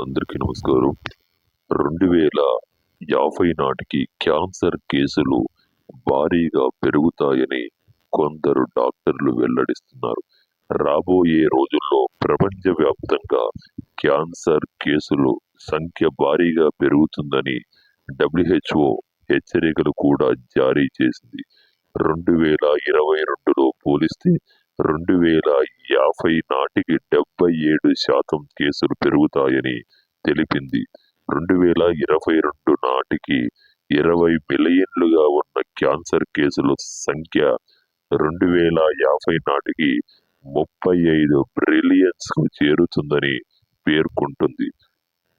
అందరికీ నమస్కారం. రెండు వేల యాభై నాటికి క్యాన్సర్ కేసులు భారీగా పెరుగుతాయని కొందరు డాక్టర్లు వెల్లడిస్తున్నారు. రాబోయే రోజుల్లో ప్రపంచవ్యాప్తంగా క్యాన్సర్ కేసులు సంఖ్య భారీగా పెరుగుతుందని డబ్ల్యూహెచ్ఓ హెచ్చరికలు కూడా జారీ చేసింది. రెండు వేల ఇరవై రెండులో పోలిస్తే రెండు వేల యాభై నాటికి డెబ్బై ఏడు శాతం కేసులు పెరుగుతాయని తెలిపింది. రెండు వేల ఇరవై రెండు నాటికి ఇరవై మిలియన్లుగా ఉన్న క్యాన్సర్ కేసుల సంఖ్య రెండు వేల యాభై నాటికి ముప్పై ఐదు బ్రిలియన్స్కు చేరుతుందని పేర్కొంటుంది.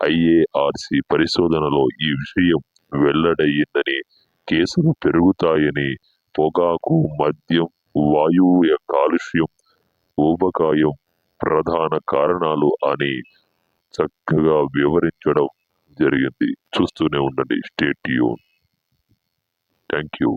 ఐఏఆర్సి పరిశోధనలో ఈ విషయం వెల్లడయ్యిందని కేసులు పెరుగుతాయని పొగాకు మద్యం వాయువు కాలుష్యం ఊబకాయం ప్రధాన కారణాలు అని చక్కగా వివరించడం జరిగింది. చూస్తూనే ఉండండి. State Yoon thank you